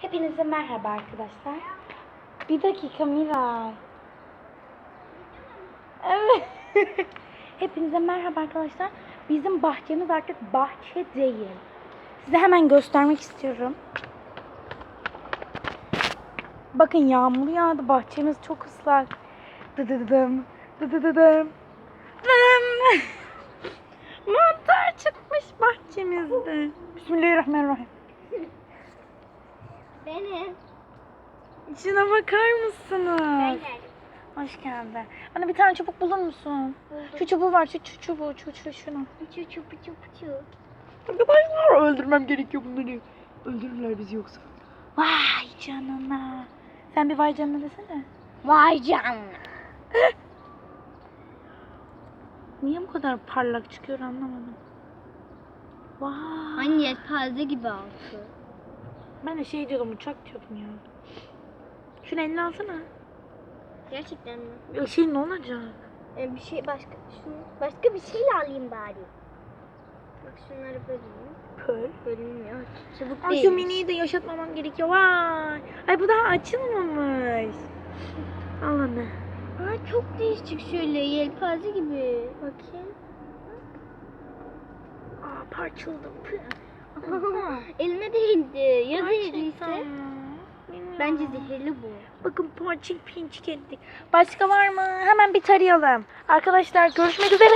Hepinize merhaba arkadaşlar. Bir dakika Miray. Evet. Hepinize merhaba arkadaşlar. Bizim bahçemiz artık bahçe değil. Size hemen göstermek istiyorum. Bakın yağmur yağdı. Bahçemiz çok ıslak. Dıdıdıdım. Dıdıdıdım. Dıdım. Mantar çıkmış bahçemizde. Bismillahirrahmanirrahim. Benim. Şuna bakar mısınız? Ben Hoş geldin. Bana bir tane çubuk bulur musun? Şu çubuğu var, şu, şu çubuğu, şu, şu, şunu. Çu çu çu çu çu. Arkadaşlar öldürmem gerekiyor bunları. Öldürürler bizi yoksa. Vay canına. Sen bir vay canına desene. Vay canına. Niye bu kadar parlak çıkıyor anlamadım. Vay. Hani yelpaze gibi altı. Ben de şey diyordum uçak diyordum ya. Şunu eline alsana. Gerçekten mi? Ya şey ne olacak? Ee, bir şey başka şunu başka bir şeyle alayım bari. Bak şunları böleyim. Pöl. Bölünmüyor. Çabuk Ay değil. şu miniyi de yaşatmamam gerekiyor. Vay. Ay bu daha açılmamış. Al onu. Aa, çok değişik şöyle yelpaze gibi. Bakayım. Aa parçaladım. Püh. Elime değdi. Ya mi? Bilmiyorum. Bence zehirli bu. Bakın parçayı pinçik ettik. Başka var mı? Hemen bir tarayalım. Arkadaşlar görüşmek üzere.